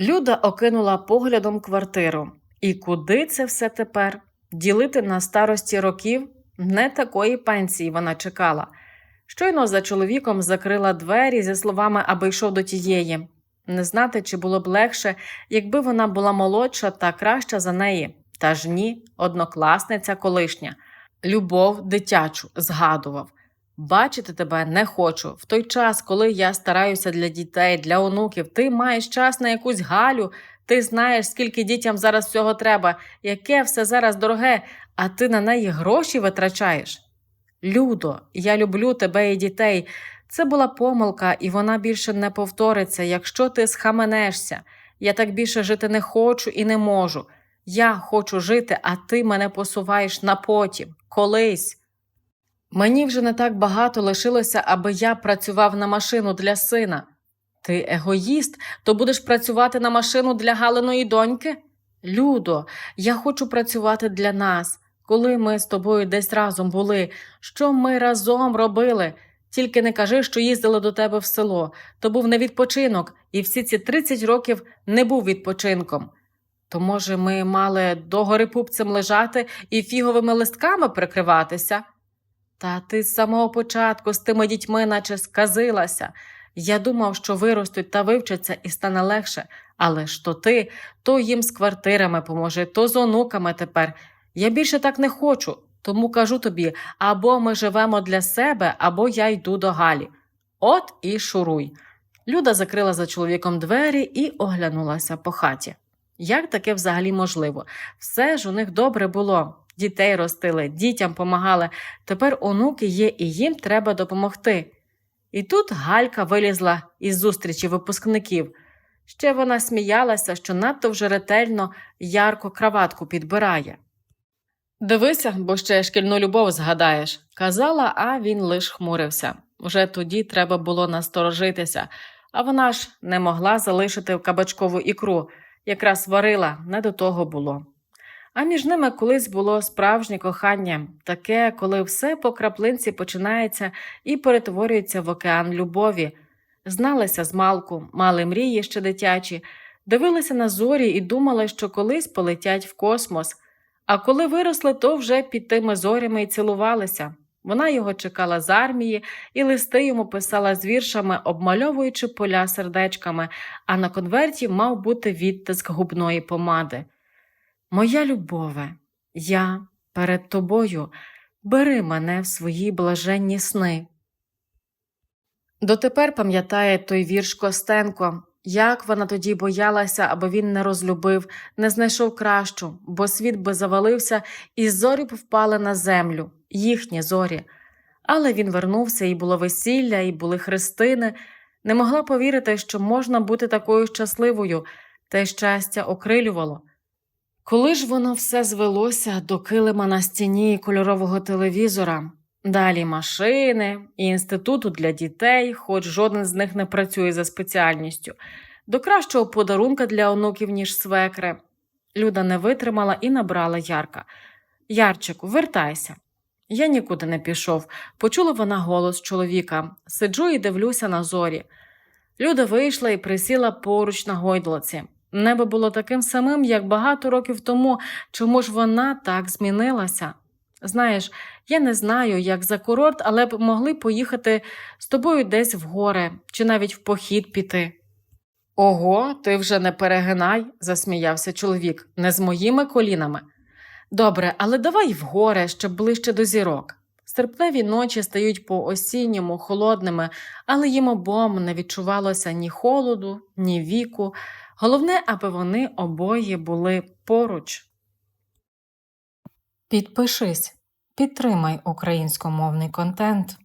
Люда окинула поглядом квартиру. І куди це все тепер? Ділити на старості років? Не такої пенсії вона чекала. Щойно за чоловіком закрила двері зі словами, аби йшов до тієї. Не знати, чи було б легше, якби вона була молодша та краща за неї. Та ж ні, однокласниця колишня. Любов дитячу згадував. Бачити тебе не хочу. В той час, коли я стараюся для дітей, для онуків, ти маєш час на якусь галю, ти знаєш, скільки дітям зараз всього треба, яке все зараз дороге, а ти на неї гроші витрачаєш. Людо, я люблю тебе і дітей. Це була помилка, і вона більше не повториться, якщо ти схаменешся. Я так більше жити не хочу і не можу. Я хочу жити, а ти мене посуваєш на потім, колись. Мені вже не так багато лишилося, аби я працював на машину для сина. Ти егоїст, то будеш працювати на машину для Галиної доньки? Людо, я хочу працювати для нас. Коли ми з тобою десь разом були, що ми разом робили? Тільки не кажи, що їздили до тебе в село. То був не відпочинок, і всі ці 30 років не був відпочинком. То, може, ми мали догори пупцем лежати і фіговими листками прикриватися? Та ти з самого початку з тими дітьми наче сказилася. Я думав, що виростуть та вивчаться і стане легше, але ж то ти, то їм з квартирами поможи, то з онуками тепер. Я більше так не хочу, тому кажу тобі або ми живемо для себе, або я йду до Галі. От і шуруй. Люда закрила за чоловіком двері і оглянулася по хаті. Як таке взагалі можливо? Все ж у них добре було. Дітей ростили, дітям помагали. Тепер онуки є і їм треба допомогти. І тут Галька вилізла із зустрічі випускників. Ще вона сміялася, що надто вже ретельно ярко краватку підбирає. Дивися, бо ще шкільну любов згадаєш, казала, а він лиш хмурився. Вже тоді треба було насторожитися, а вона ж не могла залишити кабачкову ікру, якраз варила, не до того було. А між ними колись було справжнє кохання, таке, коли все по краплинці починається і перетворюється в океан любові. Зналися з малку, мали мрії ще дитячі, дивилися на зорі і думали, що колись полетять в космос. А коли виросли, то вже під тими зорями й цілувалися. Вона його чекала з армії, і листи йому писала з віршами, обмальовуючи поля сердечками, а на конверті мав бути відтиск губної помади. Моя любове, я перед тобою, бери мене в свої блаженні сни. Дотепер пам'ятає той вірш Костенко, як вона тоді боялася, аби він не розлюбив, не знайшов кращу, бо світ би завалився, і зорі б впали на землю, їхні зорі. Але він вернувся, і було весілля, і були хрестини. Не могла повірити, що можна бути такою щасливою, те щастя окрилювало. Коли ж воно все звелося до килима на стіні і кольорового телевізора, далі машини і інституту для дітей, хоч жоден з них не працює за спеціальністю, до кращого подарунка для онуків, ніж свекри. Люда не витримала і набрала Ярка. Ярчику, вертайся. Я нікуди не пішов. Почула вона голос чоловіка. Сиджу і дивлюся на зорі. Люда вийшла і присіла поруч на гойдлоці. Небо було таким самим, як багато років тому, чому ж вона так змінилася? Знаєш, я не знаю, як за курорт, але б могли поїхати з тобою десь в гори чи навіть в похід піти. Ого, ти вже не перегинай, засміявся чоловік, не з моїми колінами. Добре, але давай в гори, щоб ближче до зірок. Серпневі ночі стають по осінньому холодними, але їм обом не відчувалося ні холоду, ні віку. Головне, аби вони обоє були поруч. Підпишись, підтримай українськомовний контент.